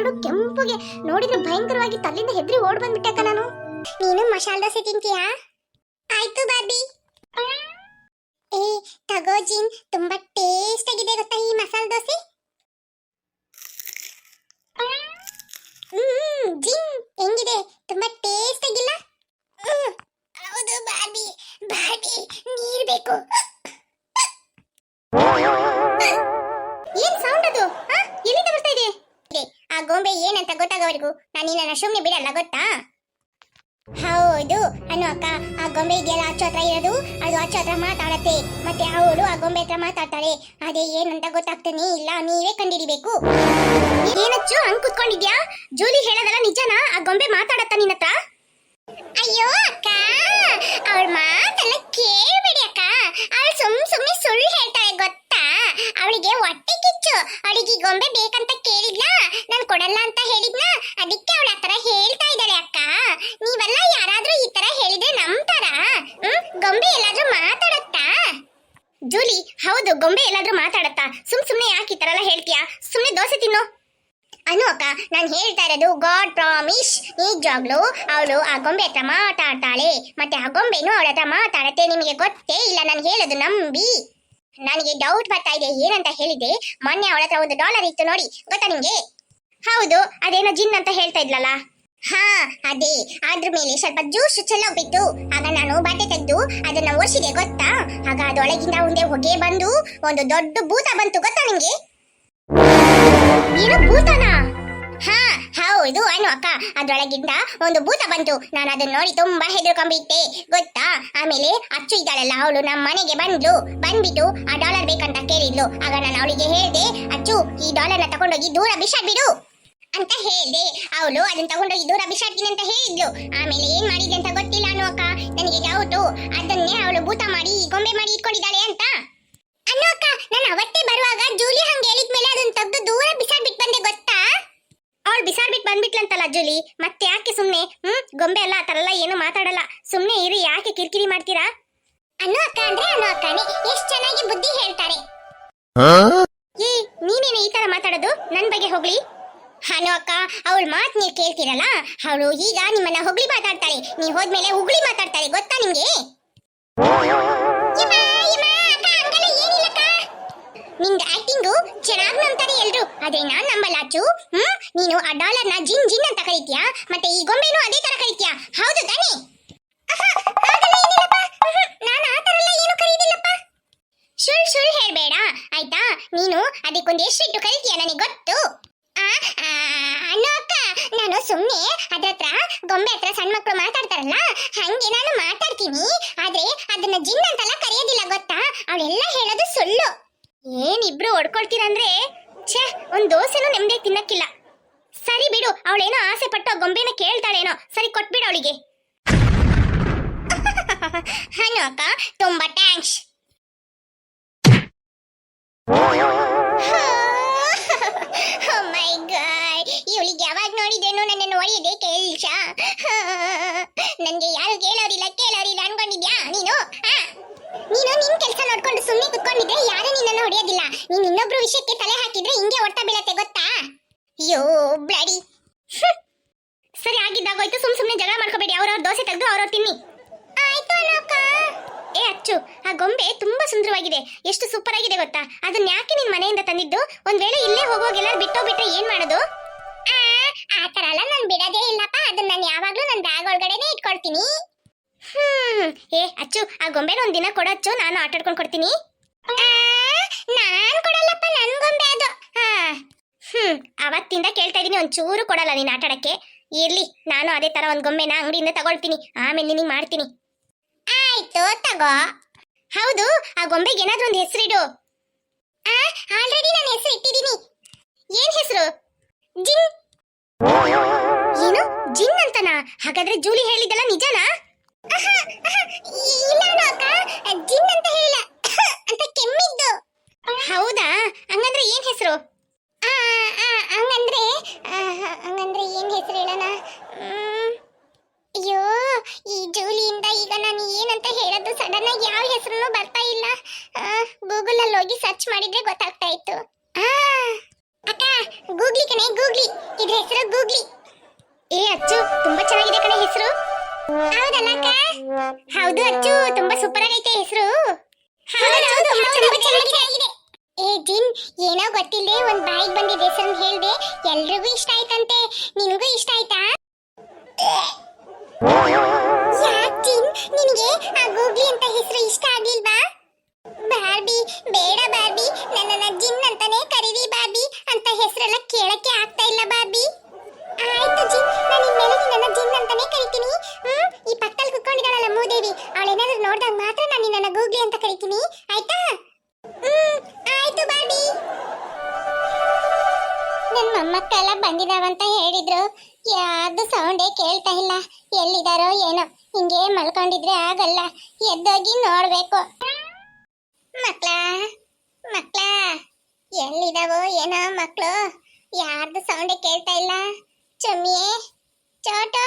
ಎರಡು ಕೆಂಪುಗೆ ನೋಡಿದ್ರೆ ಭಯಂಕರವಾಗಿ ತಲ್ಲಿಂದ ಹೆದ್ರಿ ಓಡ್ ಬಂದ್ಬಿಟ್ಟಕ್ಕ ನಾನು. ನೀನು ಮಸಾಲ ದೋಸೆ ತಿಂತೀಯಾ? ಆಯ್ತು ಬಾರ್ಬಿ. ಏ, ತಗೋ ಜೀನ್, ತುಂಬಾ ಟೇಸ್ಟ್ ಆ ಗೊಂಬೆ ಇದೆಯಲ್ಲ ಅಚ್ಚು ಹತ್ರ ಇರೋದು? ಅದು ಅಚ್ಚು ಹತ್ರ ಮಾತಾಡತ್ತೆ. ಮತ್ತೆ ಅವಳು ಆ ಗೊಂಬೆ ಹತ್ರ ಮಾತಾಡ್ತಾಳೆ. ಅದೇ ಏನಂತ ಗೊತ್ತಾಗ್ತಾನೆ. ಇಲ್ಲ, ನೀವೇ ಕಂಡಿಡಿಬೇಕು. ಏನಚ್ಚು ಹಂಗ್ ಕುತ್ಕೊಂಡಿದ್ಯಾ? ಜೂಲಿ ಹೇಳೋದಲ್ಲ ನಿಜನಾ? ಆ ಗೊಂಬೆ ಮಾತಾಡತ್ತ ನಿನ್ನ ಹತ್ರ? ಅಯ್ಯೋ, ಅಕ್ಕ! ಅವಳ ಮಾತೆಲ್ಲ ಕೇಳ್ಬೇಡಿ, ಅಕ್ಕ. ಅವಳು ಸುಮ್ ಸುಮ್ಮನೆ ಸುಳ್ಳು ಹೇಳ್ತಾಳೆ, ಗೊತ್ತಾ? ಅವಳಿಗೆ ಹೊಟ್ಟೆ ಕಿಚ್ಚು. ಅವಳಿಗೆ ಗೊಂಬೆ ಬೇಕಂತ ಕೇಳಿದ್ಲ ನಾನು ಕೊಡಲ್ಲ ಅಂತ ಹೇಳಿದ್ನ? ಅದಕ್ಕೆ ಅವಳ ಆತರ ಹೇಳ್ತಾ ಇದ್ದಾಳೆ ಅಕ್ಕ ನೀವೆಲ್ಲ ಯಾರಾದ್ರೂ ಈ ತರ ಹೇಳಿದ್ರೆ ನಂಬ್ತಾರ ಹ್ಮ್ ಗೊಂಬೆ ಎಲ್ಲಾದ್ರೂ ಮಾತಾಡತ್ತಾ ಜೂಲಿ ಹೌದು ಗೊಂಬೆ ಎಲ್ಲಾದ್ರೂ ಮಾತಾಡತ್ತಾ? ಸುಮ್ ಸುಮ್ನೆ ಯಾಕೆ ಈ ಹೇಳ್ತೀಯಾ? ಸುಮ್ನೆ ದೋಸೆ ತಿನ್ನು. ಅನು ಅಕ್ಕ, ನಾನು ಹೇಳ್ತಾ ಇರೋದು ಗಾಡ್ ಪ್ರಾಮಿಸ್ ನಿಜವಾಗ್ಲು ಅವಳು ಆ ಗೊಂಬೆ ಹತ್ರ ಮಾತಾಡ್ತಾಳೆ. ಮತ್ತೆ ಆ ಗೊಂಬೆನು ಅವಳ ಹತ್ರ ಮಾತಾಡತ್ತೆ, ನಿಮಗೆ ಗೊತ್ತೇ ಇಲ್ಲ, ನಾನು ಹೇಳೋದು ನಂಬಿ. ನನಗೆ ಡೌಟ್ ಬರ್ತಾ ಇದೆ, ಏನಂತ ಹೇಳಿದೆ ಮೊನ್ನೆ ಅವಳ ಹತ್ರ ಒಂದು ಡಾಲರ್ ಇತ್ತು ನೋಡಿ, ಗೊತ್ತಾ ನಿಮ್ಗೆ? ಹೌದು, ಅದೇನೋ ಜಿನ್ ಅಂತ ಹೇಳ್ತಾ ಇದ್ಲಲ್ಲ? ಹಾ, ಅದೇ. ಅದ್ರ ಮೇಲೆ ಸ್ವಲ್ಪ ಜ್ಯೂಸ್ ಬಿತ್ತು ಆಗ ನಾನು ಬಟ್ಟೆ ತೆಗೆದು ಅದನ್ನ ಒರೆಸಿದೆ ಗೊತ್ತಾ? ಆಗ ಅದೊಳಗಿಂದ ಒಂದೇ ಹೊಗೆ ಬಂದು ಒಂದು ದೊಡ್ಡ ಭೂತ ಬಂತು ಗೊತ್ತಾ ನಿಮಗೆ ಏನು ಭೂತನ? ಹಾ, ಹೌದು ಅನು ಅಕ್ಕ. ಅದೊಳಗಿಂದ ಒಂದು ಭೂತ ಬಂತು. ನಾನು ಅದನ್ನ ನೋಡಿ ತುಂಬಾ ಹೆದರ್ಕೊಂಡ್ಬಿಟ್ಟೆ ಗೊತ್ತಾ? ಆಮೇಲೆ ಅಚ್ಚು ಇದ್ದಾಳಲ್ಲ, ಅವಳು ನಮ್ಮ ಮನೆಗೆ ಬಂದ್ಲು. ಬಂದ್ಬಿಟ್ಟು ಆ ಡಾಲರ್ ಬೇಕಂತ ಕೇಳಿದ್ಲು. ಆಗ ನಾನು ಅವಳಿಗೆ ಹೇಳಿದೆ, ಅಚ್ಚು, ಈ ಡಾಲರ್ನ ತಗೊಂಡೋಗಿ ದೂರ ಬಿಸಾಡ್ಬಿಡು. ಅಂತ ಹೇಳ್ದೆ. ಅವಳು ಅದನ್ನ ತಗೊಂಡೋಗಿ ದೂರ ಬಿಸಾಡ್ತೀನಿ ಅಂತ ಹೇಳಿದ್ಲು. ಆಮೇಲೆ ಏನ್ ಮಾಡಿದೆ ಅಂತ ಗೊತ್ತಿಲ್ಲ ಅನ್ನೋ ಅಕ್ಕ ನನಗೆ ಡೌಟು ಅದನ್ನೇ ಅವಳು ಭೂತ ಮಾಡಿ ಗೊಂಬೆ ಮಾಡಿ ಇಟ್ಕೊಂಡಿದ್ದಾಳೆ ಅಂತ. ಅನ್ನು ಅಕ್ಕ ನಾನು ಅವತ್ತೇ ಬರುವಾಗ ಜೂಲಿ ಹಂಗೆ ಹೇಳಿದ್ಮೇಲೆ ಅದನ್ನ ತೆಗೆದು ದೂರ ಬಿಸಾಡ್ಬಿಟ್ಟು ಬಂದೆ ಗೊತ್ತಾ? ಅವಳು ಬಿಸಾಡ್ಬಿಟ್ಟು ಬಂದ್ಬಿಟ್ಲಂತಲ್ಲ ಜೂಲಿ ಮತ್ತೆ ಯಾಕೆ ಸುಮ್ಮನೆ ಹ್ಮ್ ಗೊಂಬೆ ಅಲ್ಲ ಆ ಥರ ಎಲ್ಲ ಏನು ಮಾತಾಡಲ್ಲ. ಸುಮ್ನೆ ಇರಿ ಯಾಕೆ ಕಿರಿಕಿರಿ ಮಾಡ್ತೀರಾ? ಅನ್ನು ಅಕ್ಕ ಅಂದ್ರೆ ಅನ್ನು ಅಕ್ಕನೇ ಎಷ್ಟು ಚೆನ್ನಾಗಿ ಬುದ್ಧಿ ಹೇಳ್ತಾರೆ. ಏ ನೀನೇನೆ ಈ ತರ ಮಾತಾಡೋದು? ನನ್ ಬಗ್ಗೆ ಹೋಗ್ಲಿ. ಅನು ಅಕ್ಕ, ಅವಳ ಮಾತ್ ನೀವು ಕೇಳ್ತೀರಲ್ಲ? ಅವಳು ಈಗ ನಿಮ್ಮನ್ನ ಹೊಗಳಿ ಮಾತಾಡ್ತಾರೆ ನೀವ್ ಹೋದ್ಮೇಲೆ ಉಗುಳಿ ಮಾತಾಡ್ತಾರೆ ಗೊತ್ತಾ ನಿಮ್ಗೆ. ನಿಂದ ಆಕ್ಟಿಂಗು ಚೆನ್ನಾಗ್ ನಂಬ್ತಾರೆ ಎಲ್ರು. ಆದ್ರೆ ನಾನ್ ನಂಬಲ್ಲ ಅಚ್ಚು. ಹ್ಮ್? ನೀನು ಆ ಡಾಲರ್ನ ಜಿನ್ ಜಿನ್ ಅಂತ ಕರೀತೀಯಾ? ಮತ್ತೆ ಈ ಗೊಂಬೆನೂ ಅದೇ ತರ ಕರೀತೀಯಾ? ಹೌದು ತಾನೇ. ಸುಳ್ ಸುಳ್ ಹೇಳ್ಬೇಡ, ಆಯ್ತಾ? ನೀನು ಅದಕ್ಕೊಂದು ಎಷ್ಟಿಟ್ಟು ಕರಿತೀಯ ನನಗೆ ಗೊತ್ತು ಆ, ಆ, ಅಣ್ಣು ಅಕ್ಕ ನಾನು ಸುಮ್ನೆ ಅದ್ರ ಹತ್ರ ಗೊಂಬೆ ಹತ್ರ ಸಣ್ಣ ಮಕ್ಕಳು ಮಾತಾಡ್ತಾರಲ್ಲ ಹಂಗೆ ನಾನು ಮಾತಾಡ್ತೀನಿ ಆದ್ರೆ ಅದನ್ನ ಜಿನ್ ಅಂತೆಲ್ಲ ಕರೆಯೋದಿಲ್ಲ ಗೊತ್ತಾ ಅವಳೆಲ್ಲ ಹೇಳೋದು ಸುಳ್ಳು ಏನಿಬ್ರು ಹೊಡ್ಕೊಳ್ತೀರಂದ್ರೆ ಛೇ ಒಂದ್ ದೋಸೆನೂ ನೆಮ್ಮದಿ ತಿನ್ನಕ್ಕಿಲ್ಲ ಸರಿ ಬಿಡು ಅವಳೇನೋ ಆಸೆ ಆ ಕೇಳ್ತಾಳೇನೋ. ಸರಿ, ಕೊಟ್ಬಿಡು ಅವಳಿಗೆ. ಹನು ಅಕ್ಕ, ತುಂಬಾ ಥ್ಯಾಂಕ್ಸ್ ಗಾಡ್ ಇವಳಿಗೆ ಯಾವಾಗ ನೋಡಿದೇನು ನನ್ನನ್ನು ಒಯ್ಯದೆ ಕೇಳ್ಸ ನನ್ಗೆ ಯಾರು ಕೇಳೋರಿಲ್ಲ ಕೇಳೋರಿಲ್ಲ ಅನ್ಕೊಂಡಿದ್ಯಾ ನೀನು? ನೀನು ನಿನ್ ಕೆಲಸ ನೋಡ್ಕೊಂಡು ಸುಮ್ಮನೆ ಕುತ್ಕೊಂಡಿದ್ರೆ ಯಾರು ನಿನ್ನನ್ನು ಹೊಡೆಯೋದಿಲ್ಲ. ನೀನ್ ಇನ್ನೊಬ್ರು ವಿಷಯಕ್ಕೆ ತಲೆ ಹಾಕಿದ್ರೆ ಹಿಂಗೆ ಹೊಡ್ತಾ ಬೀಳತ್ತೆ, ಗೊತ್ತಾ? ಅಯ್ಯೋ ಬ್ಲಡಿ ಸರಿ ಆಗಿದ್ದಾಗೋಯ್ತು ಸುಮ್ ಸುಮ್ನೆ ಜಗಳ ಮಾಡ್ಕೋಬೇಡಿ, ಅವ್ರವ್ರ ದೋಸೆ ತೆಗೆದು ಅವ್ರವ್ರು ತಿನ್ನಿ. ಆಯ್ತು ಅಕ್ಕ ಏ ಅಚ್ಚು, ಆ ಗೊಂಬೆ ತುಂಬಾ ಸುಂದರವಾಗಿದೆ. ಎಷ್ಟು ಸೂಪರ್ ಆಗಿದೆ ಗೊತ್ತಾ? ಅದನ್ನ ಯಾಕೆ ನಿನ್ ಮನೆಯಿಂದ ತಂದಿದ್ದು? ಒಂದ್ ವೇಳೆ ಇಲ್ಲೇ ಹೋಗುವಾಗ ಎಲ್ಲಾರು ಬಿಟ್ಟೋ ಬಿಟ್ರೆ ಏನ್ ಮಾಡೋದು? ಆ ತರ ಎಲ್ಲ ನಾನು ಬಿಡೋದೇ ಇಲ್ಲಪ್ಪ. ಅದನ್ನ ನಾನು ಯಾವಾಗ್ಲೂ ನನ್ನ ಬ್ಯಾಗ್ ಒಳಗಡೆನೆ ಇಟ್ಕೊಳ್ತೀನಿ. ಹ್ಮ್, ಏ ಅಚ್ಚು, ಆ ಗೊಂಬೆನ ಒಂದಿನ ದಿನ ಕೊಡಚ್ಚು ನಾನು ಆಟ ಆಡ್ಕೊಂಡು ಕೊಡ್ತೀನಿ. ನಾನ್ ಕೊಡಲ್ಲಪ್ಪ, ನನ್ ಗೊಂಬೆ ಅದು. ಹ್ಮ್ ಅವತ್ತಿಂದ ಕೇಳ್ತಾ ಇದೀನಿ ಒಂದ್ ಚೂರು ಕೊಡಲ್ಲ ನೀನ್ ಆಟ ಆಡಕ್ಕೆ. ಇರ್ಲಿ, ನಾನು ಅದೇ ತರ ಒಂದ್ ಗೊಂಬೆನ ಅಂಗಡಿಯಿಂದ ತಗೊಳ್ತೀನಿ. ಆಮೇಲೆ ನಿನಗೆ ಮಾಡ್ತೀನಿ. ಆಯ್ತು, ತಗೋ. ಹೌದು, ಆ ಗೊಂಬೆಗೆ ಏನಾದ್ರೂ ಒಂದು ಹೆಸರಿಡು. ಆಲ್ರೆಡಿ ನಾನು ಹೆಸರು ಇಟ್ಟಿದ್ದೀನಿ ಏನ್ ಹೆಸರು? ಜಿನ್. ಏನು? ಜಿನ್ ಅಂತನಾ? ಹಾಗಾದ್ರೆ ಜೂಲಿ ಹೇಳಿದ್ದಲ್ಲ ನಿಜನಾ? ಜಿನ್ ಹೌದಲ್ಲ ಹೌದು ಅಚ್ಚು, ತುಂಬಾ ಸೂಪರ್ ಆಗೈತೆ ಹೆಸರು. ಏ, ಜಿನ್, ಏನೋ ಗೊತ್ತಿಲ್ಲ ಒಂದ್ ಬಾಯಿಗೆ ಬಂದಿದೆ ಹೆಸರು ಹೇಳ್ದೆ. ಎಲ್ರಿಗೂ ಇಷ್ಟ ಆಯ್ತಂತೆ. ನಿನಗೂ ಇಷ್ಟ ಆಯ್ತಾ? ಯಾಕ್ ನಿನಗೆ ಆ ಗೂಗ್ಲಿ ಅಂತ ಹೆಸರು ಇಷ್ಟ ಆಗ್ಲಿಲ್ವಾ? ಬಾರ್ಬಿ, ಬೇಡ ಬಾರ್ಬಿ, ನನ್ನನ್ನ ಜಿನ್ ಅಂತಾನೆ ಕರೀರಿ ಬಾರ್ಬಿ. ಅಂತ ಹೆಸರೆಲ್ಲ ಕೇಳಕ್ಕೆ ಆಗ್ತಾ ಇಲ್ಲ ಬಾರ್ಬಿ. ಆಯ್ತು ಜಿನ್ ಯಾರ್ದು ಸೌಂಡೇ ಕೇಳ್ತಾ ಇಲ್ಲ? ಚಮ್ಮಿಯೇ ಚೋಟೋ!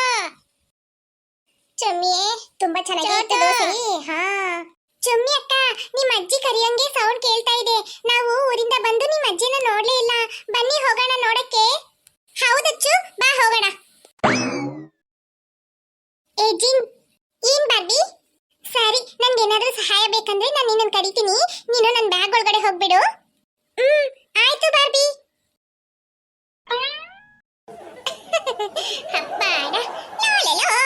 ಚಮ್ಮಿಯೇ ತುಂಬಾ ಚೆನ್ನಾಗಿ ಹಾ. ಚಮ್ಮಿ ಅಕ್ಕ ನಿಮ್ಮ ಅಜ್ಜಿ ಕರಿಯಂಗೆ ಸೌಂಡ್ ಕೇಳ್ತಾ ಇದೆ. ನಾವು ಊರಿಂದ ಬಂದು ನಿಮ್ಮ ಅಜ್ಜಿನ ನೋಡ್ಲೇ ಇಲ್ಲ. ಬನ್ನಿ ಹೋಗೋಣ ನೋಡಕ್ಕೆ. ಹೌದಚ್ಚು ಬಾ ಹೋಗೋಣ. ಏಜಿನ್ ಜಿನ್ ಏನ್ ಬಾರ್ಬಿ ಸರಿ ನನ್ಗೆ ಏನಾದ್ರೂ ಸಹಾಯ ಬೇಕಂದ್ರೆ ನಾನು ನಿನ್ನನ್ನು ಕರಿತೀನಿ. ನೀನು ನನ್ನ ಬ್ಯಾಗ್ ಒಳಗಡೆ ಹೋಗ್ಬಿಡು ಹ್ಮ್ ಆಯ್ತು ಬಾರ್ಬಿ ಹಬ್ಬಾಡ ಲಾಲೆಲೋ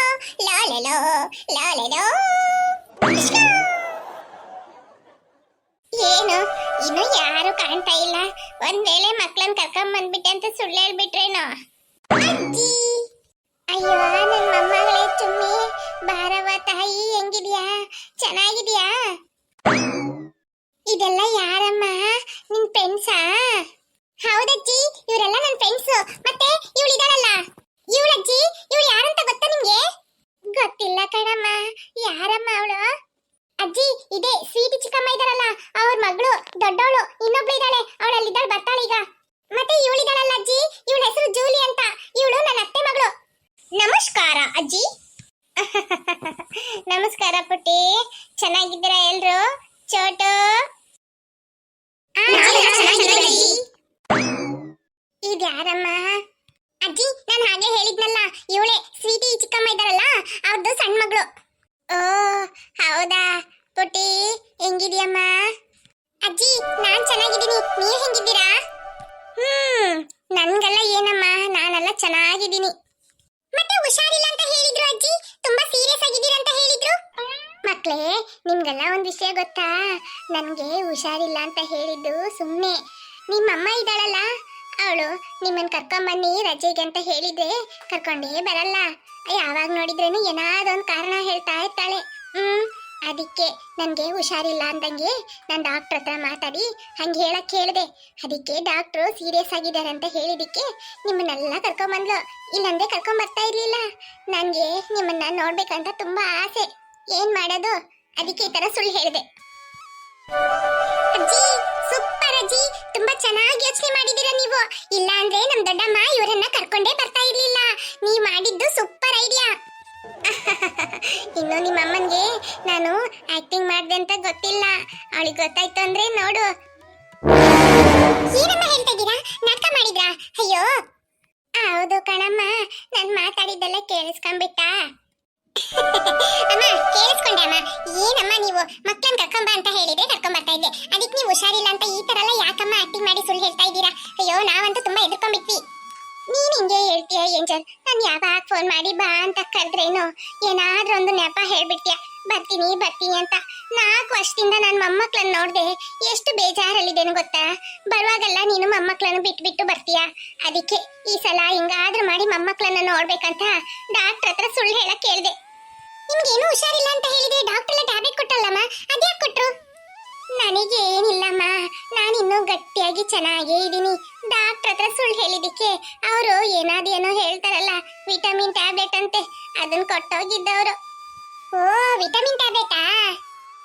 ಏನು, ಇನ್ನು ಯಾರು ಕಾಣ್ತಾ ಇಲ್ಲ. ಒಂದ್ ವೇಳೆ ಮಕ್ಳನ್ ಕರ್ಕೊಂಡ್ ಬಂದ್ಬಿಟ್ಟೆ ಅಂತ ಸುಳ್ಳು ಹೇಳ್ಬಿಟ್ರೇನೋ? ಅಜ್ಜಿ. ಅಯ್ಯೋ, ನನ್ ಮೊಮ್ಮಗಳೇ ಚುಮ್ಮಿ ತಾಯಿ ಹೆಂಗಿದ್ಯಾ? ಚೆನ್ನಾಗಿದ್ಯಾ? ಇದೆಲ್ಲ ಯಾರಮ್ಮ? ನಿನ್ ಫ್ರೆಂಡ್ಸಾ? ಹೌದಜ್ಜಿ, ಇವರೆಲ್ಲ ನನ್ ಫ್ರೆಂಡ್ಸ್. ಮತ್ತೆ ಇವಳಿದಾಳಲ್ಲ? ಇವಳಜ್ಜಿ, ಇವಳು ಯಾರಂತ ಗೊತ್ತಾ ನಿಮ್ಗೆ? ಗೊತ್ತಿಲ್ಲ ಕಣಮ್ಮ. ಯಾರಮ್ಮ ಅವಳು? ಅಜ್ಜಿ ಇದೆ ಸ್ವೀಟಿ ಚಿಕ್ಕಮ್ಮ ಇದಾರಲ್ಲ ಅವ್ರ ಮಗಳು ದೊಡ್ಡವಳು ಇನ್ನೊಬ್ಳು ಇದ್ದಾಳೆ ಅವಳು ಇದ್ದಾಳೆ ಬರ್ತಾಳೆ ಈಗ. ಮತ್ತೆ ಇವಳಿದಾಳಲ್ಲ ಅಜ್ಜಿ? ಇವಳ ಹೆಸರು ಜೂಲಿ ಅಂತ. ಇವಳು ನನ್ನ ಅತ್ತೆ ಮಗಳು. ನಮಸ್ಕಾರ ಅಜ್ಜಿ. ನಮಸ್ಕಾರ ಪುಟ್ಟಿ. ಚೆನ್ನಾಗಿದ್ದೀರಾ ಎಲ್ರು? ಚೋಟು. ಇದ್ಯಾರಮ್ಮ? ಅಜ್ಜಿ, ನಾನು ಹಾಗೆ ಹೇಳಿದ್ನಲ್ಲ, ಇವಳೆ ಸ್ವೀಟಿ ಚಿಕ್ಕಮ್ಮ ಇದ್ದಾರಲ್ಲ ಅವ್ರದ್ದು ಸಣ್ಣ ಮಗಳು. ಓ, ಹೌದಾ? ಪುಟಿ ಹೆಂಗಿದ್ಯಮ್ಮ? ಅಜ್ಜಿ, ನಾನ್ ಚೆನ್ನಾಗಿದ್ದೀನಿ. ನೀವು ಹೆಂಗಿದ್ದೀರಾ? ಹ್ಮ್, ನನ್ಗೆಲ್ಲ ಏನಮ್ಮ, ನಾನೆಲ್ಲ ಚೆನ್ನಾಗಿದ್ದೀನಿ. ಮತ್ತೆ ಹುಷಾರಿಲ್ಲ ಅಂತ ಹೇಳಿದ್ರು ಅಜ್ಜಿ? ತುಂಬಾ ಸೀರಿಯಸ್ ಆಗಿದ್ದೀರಾ ಅಂತ ಹೇಳಿದ್ರು? ಮಕ್ಳೇ, ನಿಮ್ಗೆಲ್ಲ ಒಂದ್ ವಿಷಯ ಗೊತ್ತಾ? ನನ್ಗೆ ಹುಷಾರಿಲ್ಲ ಅಂತ ಹೇಳಿದ್ದು ಸುಮ್ಮನೆ ನಿಮ್ಮಮ್ಮ ಇದ್ದಾಳಲ್ಲ ಅವಳು, ನಿಮ್ಮನ್ನು ಕರ್ಕೊಂಬನ್ನಿ ರಜೆಗೆ ಅಂತ ಹೇಳಿದ್ರೆ ಕರ್ಕೊಂಡೇ ಬರಲ್ಲ. ಯಾವಾಗ ನೋಡಿದ್ರೇನು ಏನಾದೊಂದು ಒಂದು ಕಾರಣ ಹೇಳ್ತಾ ಇರ್ತಾಳೆ. ಹ್ಮ್, ಅದಕ್ಕೆ ನನಗೆ ಹುಷಾರಿಲ್ಲ ಅಂದಂಗೆ ನಾನು ಡಾಕ್ಟ್ರ್ ಹತ್ರ ಮಾತಾಡಿ ಹಂಗೆ ಹೇಳಕ್ಕೆ ಹೇಳಿದೆ. ಅದಕ್ಕೆ ಡಾಕ್ಟ್ರು ಸೀರಿಯಸ್ ಆಗಿದ್ದಾರೆ ಅಂತ ಹೇಳಿದಕ್ಕೆ ನಿಮ್ಮನ್ನೆಲ್ಲ ಕರ್ಕೊಂಬಂದ್ಲು. ಇಲ್ಲಂದ್ರೆ ಕರ್ಕೊಂಬರ್ತಾ ಇರ್ಲಿಲ್ಲ. ನನಗೆ ನಿಮ್ಮನ್ನ ನೋಡ್ಬೇಕಂತ ತುಂಬ ಆಸೆ. ಏನು ಮಾಡೋದು? ಅದಕ್ಕೆ ಈ ಥರ ಸುಳ್ಳು ಹೇಳಿದೆ. ಅಜ್ಜಿ ಸೂಪರ್ ಅಜ್ಜಿ. ತುಂಬಾ ಚೆನ್ನಾಗಿ ಯೋಚನೆ ಮಾಡಿದೀರ ನೀವು? ಇಲ್ಲ ಅಂದ್ರೆ ನಮ್ ದೊಡ್ಡಮ್ಮ ಇವರನ್ನ ಕರ್ಕೊಂಡೇ ಬರ್ತಾ ಇರ್ಲಿಲ್ಲ. ನೀವ್ ಮಾಡಿದ್ದು ಸೂಪರ್ ಐಡಿಯಾ ಇನ್ನು ನಿಮ್ಮ ಅಮ್ಮನ್ಗೆ ನಾನು ಆಕ್ಟಿಂಗ್ ಮಾಡ್ದೆ ಅಂತ ಗೊತ್ತಿಲ್ಲ. ಅವಳಿಗೆ ಗೊತ್ತಾಯ್ತು ಅಂದ್ರೆ ನೋಡು. ಏನಮ್ಮ ಹೇಳ್ತಾ ಇದ್ದೀರಾ? ನಾಟಕ ಮಾಡಿದ್ರಾ? ಅಯ್ಯೋ. ಹೌದು ಕಣಮ್ಮ. ನಾನು ಮಾತಾಡಿದ್ದೆಲ್ಲ ಕೇಳಿಸ್ಕೊಂಡ್ಬಿಟ್ಟ? ಅಮ್ಮ, ಕೇಳಿಸ್ಕೊಂಡೆ ಅಮ್ಮ. ಏನಮ್ಮ ನೀವು? ಮಕ್ಕಳನ್ನ ಕರ್ಕೊಂಬ ಅಂತ ಹೇಳಿದ್ರೆ ಕರ್ಕೊಂಡ್ ಬರ್ತಾ ಇದ್ದೆ. ಅದಕ್ಕೆ ನೀವು ಹುಷಾರಿಲ್ಲ ಅಂತ ಈ ತರ ಎಲ್ಲ ಯಾಕಮ್ಮ ಆಕ್ಟಿಂಗ್ ಮಾಡಿ ಸುಳ್ಳು ಹೇಳ್ತಾ ಇದ್ದೀರಾ? ಅಯ್ಯೋ, ನಾವಂತೂ ತುಂಬಾ ಎದ್ಕೊಂಡ್ಬಿಟ್ವಿ ನೀನ್ ಹಿಂಗೆ ಹೇಳ್ತೀಯ, ಏಂಜಲ್? ನಾನು ಯಾವಾಗ ಫೋನ್ ಮಾಡಿ ಬಾ ಅಂತ ಕರೆದ್ರೇನು? ಏನಾದ್ರೂ ಒಂದು ನೆಪ ಹೇಳ್ಬಿಡ್ತೀಯ ಬರ್ತೀನಿ ಬರ್ತೀನಿ ಅಂತ. ನಾಲ್ಕು ವರ್ಷದಿಂದ ನನ್ನ ಮೊಮ್ಮಕ್ಕಳನ್ನ ನೋಡ್ದೆ. ಎಷ್ಟು ಬೇಜಾರಲ್ಲಿದ್ದೇನು ಗೊತ್ತಾ? ಬರುವಾಗೆಲ್ಲ ನೀನು ಮೊಮ್ಮಕ್ಳನ್ನ ಬಿಟ್ಬಿಟ್ಟು ಬರ್ತೀಯ? ಅದಕ್ಕೆ ಈ ಸಲ ಹಿಂಗಾದ್ರೂ ಮಾಡಿ ಮೊಮ್ಮಕ್ಳನ್ನ ನೋಡ್ಬೇಕಂತ ಡಾಕ್ಟರ್ ಹತ್ರ ಸುಳ್ಳು ಹೇಳಕ್ ಕೇಳ್ದೆ ನಿಮ್ಗೇನು ಹುಷಾರಿಲ್ಲ ಅಂತ ಹೇಳಿದ್ರೆ ಡಾಕ್ಟರ್ ಟ್ಯಾಬ್ಲೆಟ್ ಕೊಟ್ಟಲ್ಲಮ್ಮ? ಅದ್ಯಾಕೆ ಕೊಟ್ರು? ನನಗೆ ಏನಿಲ್ಲಮ್ಮ ನಾನಿನ್ನೂ ಗಟ್ಟಿಯಾಗಿ ಚೆನ್ನಾಗೇ ಇದ್ದೀನಿ. ಡಾಕ್ಟರ್ ಹತ್ರ ಸುಳ್ಳು ಹೇಳಿದಕ್ಕೆ ಅವರು ಏನಾದೇನೋ ಹೇಳ್ತಾರಲ್ಲ ವಿಟಮಿನ್ ಟ್ಯಾಬ್ಲೆಟ್ ಅಂತೆ. ಅದನ್ನ ಕೊಟ್ಟೋಗಿದ್ದವರು. ಓ ವಿಟಮಿನ್ ಟ್ಯಾಬ್ಲೆಟಾ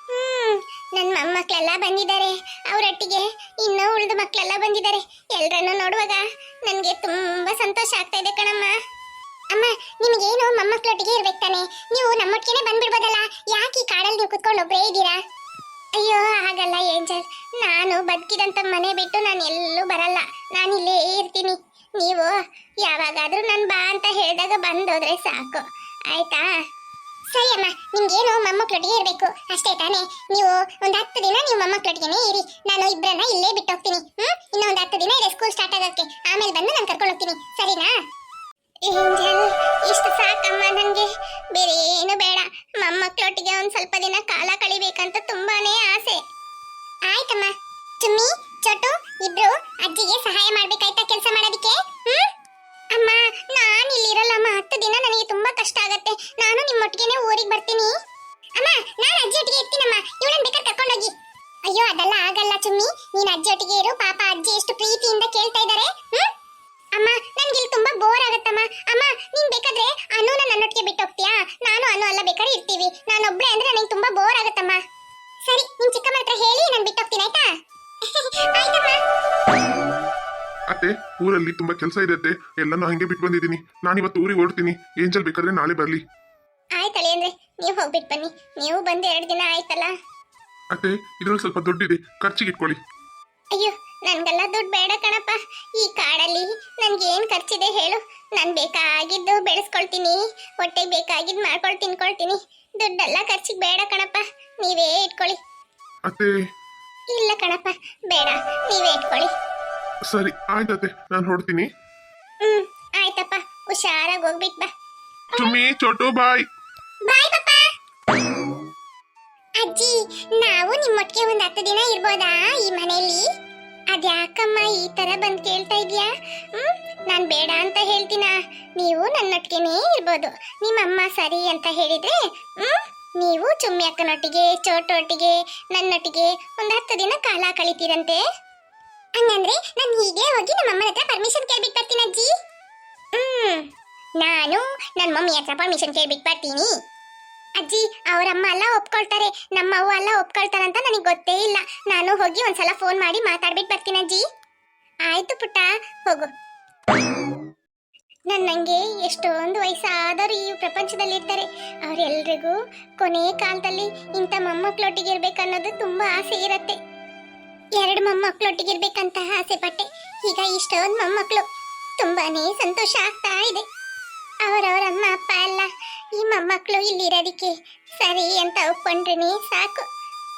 ಹ್ಮ್ ನನ್ನ ಮೊಮ್ಮಕ್ಕಳೆಲ್ಲ ಬಂದಿದ್ದಾರೆ. ಅವರೊಟ್ಟಿಗೆ ಇನ್ನೂ ಉಳಿದ ಮಕ್ಕಳೆಲ್ಲ ಬಂದಿದ್ದಾರೆ. ಎಲ್ಲರನ್ನೂ ನೋಡುವಾಗ ನನಗೆ ತುಂಬಾ ಸಂತೋಷ ಆಗ್ತಾ ಇದೆ ಕಣಮ್ಮ. ಅಮ್ಮ, ನಿಮಗೇನು ಮೊಮ್ಮಕ್ಕಳೊಟ್ಟಿಗೆ ಇರ್ಬೇಕು ತಾನೆ. ನೀವು ನಮ್ಮೊಟ್ಟಿಗೆ ಬಂದ್ಬಿಡ್ಬೋದಲ್ಲ. ಯಾಕೆ ಈ ಕಾಡಲ್ಲಿ ನೀವು ಕುತ್ಕೊಂಡು ಒಬ್ಬರೇ ಇದ್ದೀರಾ? ಅಯ್ಯೋ, ಹಾಗಲ್ಲ ಏಂಜಲ್. ನಾನು ಬದುಕಿದಂತ ಮನೆ ಬಿಟ್ಟು ನಾನು ಎಲ್ಲೂ ಬರಲ್ಲ. ನಾನು ಇಲ್ಲೇ ಇರ್ತೀನಿ. ನೀವು ಯಾವಾಗಾದ್ರೂ ನಾನು ಬಾ ಅಂತ ಹೇಳಿದಾಗ ಬಂದೋದ್ರೆ ಸಾಕು. ಆಯ್ತಾ? ಸರಿ ಅಮ್ಮ, ನಿಮ್ಗೇನು ಮೊಮ್ಮಕ್ಕಳೊಟ್ಟಿಗೆ ಇರಬೇಕು. ಅಷ್ಟೇ ತಾನೇ. ನೀವು ಒಂದು ಹತ್ತು ದಿನ ನೀವು ಮೊಮ್ಮಕ್ಳೊಟ್ಟಿಗೆನೇ ಇರಿ. ನಾನು ಇಬ್ಬರನ್ನ ಇಲ್ಲೇ ಬಿಟ್ಟು ಹೋಗ್ತೀನಿ ಹ್ಮ್ ಇನ್ನೊಂದು ಹತ್ತು ದಿನ ಇದೆ ಸ್ಕೂಲ್ ಸ್ಟಾರ್ಟ್ ಆಗೋಕ್ಕೆ. ಆಮೇಲೆ ಬಂದು ನಾನು ಕರ್ಕೊಂಡು ಹೋಗ್ತೀನಿ. ಸರಿನಾ? ಏಂಜಲ್ ಇಷ್ಟು ಸಾಕಮ್ಮ ನನಗೆ ಬೇರೆ ಏನು ಬೇಡ. ಮೊಮ್ಮಕ್ಳೊಟ್ಟಿಗೆ ಒಂದು ಸ್ವಲ್ಪ ದಿನ ಕಾಲ ಕಳಿಬೇಕಂತ ತುಂಬಾನೇ ಆಸೆ. ಆಯ್ತಮ್ಮ. ಚುಮ್ಮಿ ಚೊಟ್ಟು ಇಬ್ರು ಅಜ್ಜಿಗೆ ಸಹಾಯ ಮಾಡ್ಬೇಕಾಯ್ತಾ. ಅತ್ತೆ ಊರಲ್ಲಿ ತುಂಬಾ ಕೆಲಸ ಇದೆ ಅತ್ತೆ. ಎಲ್ಲಾನು ಹಂಗೆ ಬಿಟ್ಟು ಬಂದಿದ್ದೀನಿ. ನಾನು ಇವತ್ತು ಊರಿಗೆ ಹೊರಡ್ತೀನಿ. ಏಂಜಲ್ ಬೇಕಾದ್ರೆ ನಾಳೆ ಬರ್ಲಿ. ಆಯ್ತಳಿ ಅಂದ್ರೆ ನೀವು ಹೋಗ್ಬಿಟ್ಟು ಬನ್ನಿ. ನೀವು ಬಂದು ಎರಡು ದಿನ ಆಯ್ತಲ್ಲ? ಅತ್ತೆ ಇದ್ರಲ್ಲಿ ಸ್ವಲ್ಪ ದುಡ್ಡಿದೆ. ಖರ್ಚಿಗೆ ಇಟ್ಕೊಳ್ಳಿ. ಅಯ್ಯೋ ನನ್ಗೆಲ್ಲ ದುಡ್ಡು ಬೇಡ ಕಣಪ್ಪ. ಈ ಕಾಡಲ್ಲಿ ನನ್ಗೆ ಏನ್ ಖರ್ಚಿದೆ ಹೇಳು. ನಾನು ಬೇಕಾಗಿದ್ದು ಬೆಳೆಸ್ಕೊಳ್ತೀನಿ. ಹೊಟ್ಟೆಗೆ ಬೇಕಾಗಿದ್ದು ಮಾಡ್ಕೊಂಡು ತಿನ್ಕೊಳ್ತೀನಿ. ದುಡ್ಡೆಲ್ಲ ಖರ್ಚಿಗೆ ಬೇಡ ಕಣಪ್ಪ. ನೀವೇ ಇಟ್ಕೊಳ್ಳಿ. ಅತ್ತೆ ಇಲ್ಲ ಕಣಪ್ಪ ಬೇಡ ನೀವೇ ಇಟ್ಕೊಳ್ಳಿ. ಸರಿ ಆಯ್ತತೆ ನಾನು ಹೊಡ್ತೀನಿ ಹ್ಮ್ ಆಯ್ತಪ್ಪ ಹುಷಾರಾಗಿ ಹೋಗ್ಬಿಟ್ ಬಾ. ತುಮಿ ಚೋಟು ಬಾಯ್. ಬಾಯ್ ಪಪ್ಪ. ಅಜ್ಜಿ ನಾವು ನಿಮ್ಮೊಟ್ಟಿಗೆ ಒಂದ್ ಹತ್ತು ದಿನ ಇರ್ಬೋದಾ ಈ ಮನೆಯಲ್ಲಿ? ಅದ್ಯಾಕಮ್ಮ ಈ ತರ ಬಂದ್ ಕೇಳ್ತಾ ಇದೀಯಾ? ಹ್ಮ್ ನಾನ್ ಬೇಡ ಅಂತ ಹೇಳ್ತೀನ? ನೀವು ನನ್ನೊಟ್ಟಿಗೆನೇ ಇರ್ಬೋದು. ನಿಮ್ಮಮ್ಮ ಸರಿ ಅಂತ ಹೇಳಿದ್ರೆ ಹ್ಮ್ ನೀವು ಚುಮ್ಮಿ ಅಕ್ಕನೊಟ್ಟಿಗೆ ಚೋಟೊಟ್ಟಿಗೆ, ನನ್ನೊಟ್ಟಿಗೆ ಒಂದು ಹತ್ತು ದಿನ ಕಾಲ ಕಳಿತೀರಂತೆ. ಹಂಗಂದ್ರೆ ನಾನು ಹೀಗೆ ಹೋಗಿ ನಮ್ಮ ಅಮ್ಮನ ಹತ್ರ ಪರ್ಮಿಷನ್ ಕೇಳ್ಬಿಟ್ಟು ಬರ್ತೀನಿ ಅಜ್ಜಿ. ಹ್ಮ್, ನಾನು ನನ್ನ ಮಮ್ಮಿ ಹತ್ರ ಪರ್ಮಿಷನ್ ಕೇಳ್ಬಿಟ್ಟು ಬರ್ತೀನಿ. ಅಜ್ಜಿ, ಅವರಮ್ಮ ಎಲ್ಲ ಒಪ್ಕೊಳ್ತಾರೆ. ನಮ್ಮ ಅವ್ವ ಎಲ್ಲ ಒಪ್ಕೊಳ್ತಾರಂತ ನನಗೆ ಗೊತ್ತೇ ಇಲ್ಲ. ನಾನು ಹೋಗಿ ಒಂದ್ಸಲ ಫೋನ್ ಮಾಡಿ ಮಾತಾಡ್ಬಿಟ್ಟು ಬರ್ತೀನಿ ಅಜ್ಜಿ. ಆಯ್ತು ಪುಟ್ಟ, ಹೋಗು. ನನ್ನಂಗೆ ಎಷ್ಟೊಂದು ವಯಸ್ಸಾದವರು ಈ ಪ್ರಪಂಚದಲ್ಲಿ ಇರ್ತಾರೆ ಅವರೆಲ್ರಿಗೂ ಕೊನೆ ಕಾಲದಲ್ಲಿ ಇಂಥ ಮೊಮ್ಮಕ್ಕಳೊಟ್ಟಿಗೆ ಇರಬೇಕನ್ನೋದು ತುಂಬಾ ಆಸೆ ಇರುತ್ತೆ. ಎರಡು ಮೊಮ್ಮಕ್ಕಳೊಟ್ಟಿಗೆ ಇರಬೇಕಂತ ಆಸೆ ಪಟ್ಟೆ. ಈಗ ಇಷ್ಟೊಂದು ಮೊಮ್ಮಕ್ಕಳು ತುಂಬಾನೇ ಸಂತೋಷ ಆಗ್ತಾ ಇದೆ. ಅವರವರ ಅಮ್ಮ, ಅಪ್ಪ ಅಲ್ಲ ಈ ಮೊಮ್ಮಕ್ಕಳು ಇಲ್ಲಿರೋದಕ್ಕೆ ಸರಿ ಅಂತ ಒಪ್ಕೊಂಡ್ರೇ ಸಾಕು.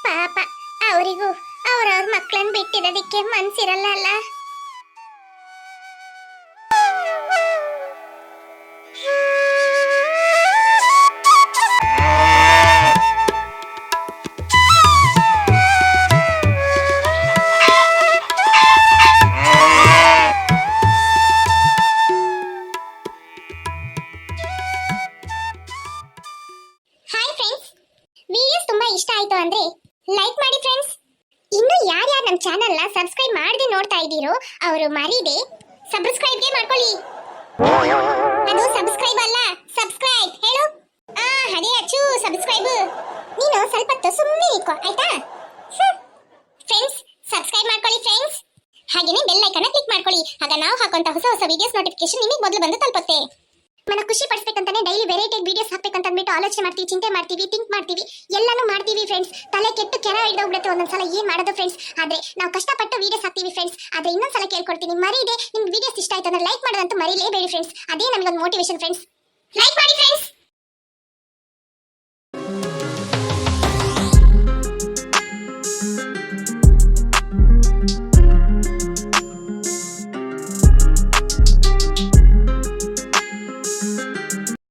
ಪಾಪ, ಅವರಿಗೂ, ಅವರವ್ರ ಮಕ್ಕಳನ್ನ ಬಿಟ್ಟಿರೋದಕ್ಕೆ ಮನಸ್ಸಿರಲ್ಲ ಅಲ್ಲ. ನಮ್ಮ ಚಾನೆಲ್ನ ಸಬ್ಸ್ಕ್ರೈಬ್ ಮಾಡದೆ ನೋಡ್ತಾ ಇದ್ದೀರೋ, ಅವರು ಮರೀದೆ. ಸಬ್ಸ್ಕ್ರೈಬ್ಗೆ ಮಾಡ್ಕೊಳ್ಳಿ. ಅದು ಸಬ್ಸ್ಕ್ರೈಬ್ ಅಲ್ಲ ಸಬ್ಸ್ಕ್ರೈಬ್ ಹೇಳು? ಆ ಅದೇ ಅಚ್ಚು ಸಬ್ಸ್ಕ್ರೈಬ್ ನೀನು ಸ್ವಲ್ಪ ಹೊತ್ತು ಸುಮ್ಮನೆ ನಿಂತ್ಕೋ ಆಯ್ತಾ ಫ್ರೆಂಡ್ಸ್ ಸಬ್ಸ್ಕ್ರೈಬ್ ಮಾಡ್ಕೊಳ್ಳಿ ಫ್ರೆಂಡ್ಸ್ ಹಾಗೇನೆ ಬೆಲ್ ಐಕನ್ನ ಕ್ಲಿಕ್ ಮಾಡ್ಕೊಳ್ಳಿ. ಆಗ ನಾವು ಹಾಕುವಂತ ಹೊಸ ಹೊಸ ವಿಡಿಯೋಸ್ ನೋಟಿಫಿಕೇಶನ್ ನಿಮಗೆ ಮೊದಲು ಬಂದು ತಲುಪುತ್ತೆ. ಮನ ಖುಷಿ ಪಡಿಸ್ಬೇಕಂತಾನೆ ಡೈಲಿ ವೆರೈಟಿ ವಿಡಿಯೋಸ್ ಹಾಕ್ಬೇಕಂತ ಅಂದ್ಬಿಟ್ಟು ಆಲೋಚನೆ ಮಾಡ್ತೀವಿ, ಚಿಂತೆ ಮಾಡ್ತೀವಿ ಥಿಂಕ್ ಮಾಡ್ತೀವಿ, ಎಲ್ಲಾನು ಮಾಡ್ತೀವಿ ಫ್ರೆಂಡ್ಸ್ ತಲೆ ಕೆಟ್ಟು ಕೆರ ಒಂದೊಂದ್ ಒಂದೊಂದ್ಸಲ ಏನ್ ಮಾಡೋದು ಫ್ರೆಂಡ್ಸ್ ಆದ್ರೆ ನಾವು ಕಷ್ಟಪಟ್ಟು ವಿಡಿಯೋಸ್ ಹಾಕ್ತೀವಿ ಫ್ರೆಂಡ್ಸ್ ಆದ್ರೆ ಇನ್ನೊಂದ್ಸಲ ಕೇಳ್ಕೊಡ್ತೀನಿ ಮರೀದೆ ನಿಮ್ಗೆ ವಿಡಿಯೋಸ್ ಇಷ್ಟ ಆಯ್ತು ಅಂದ್ರೆ ಲೈಕ್ ಮಾಡೋದಂತೂ ಮರೀಲೇಬೇಡಿ ಫ್ರೆಂಡ್ಸ್ ಅದೇ ನಮಗೊಂದು ಮೋಟಿವೇಶನ್ ಫ್ರೆಂಡ್ಸ್ ಲೈಕ್ ಮಾಡಿ ಫ್ರೆಂಡ್ಸ್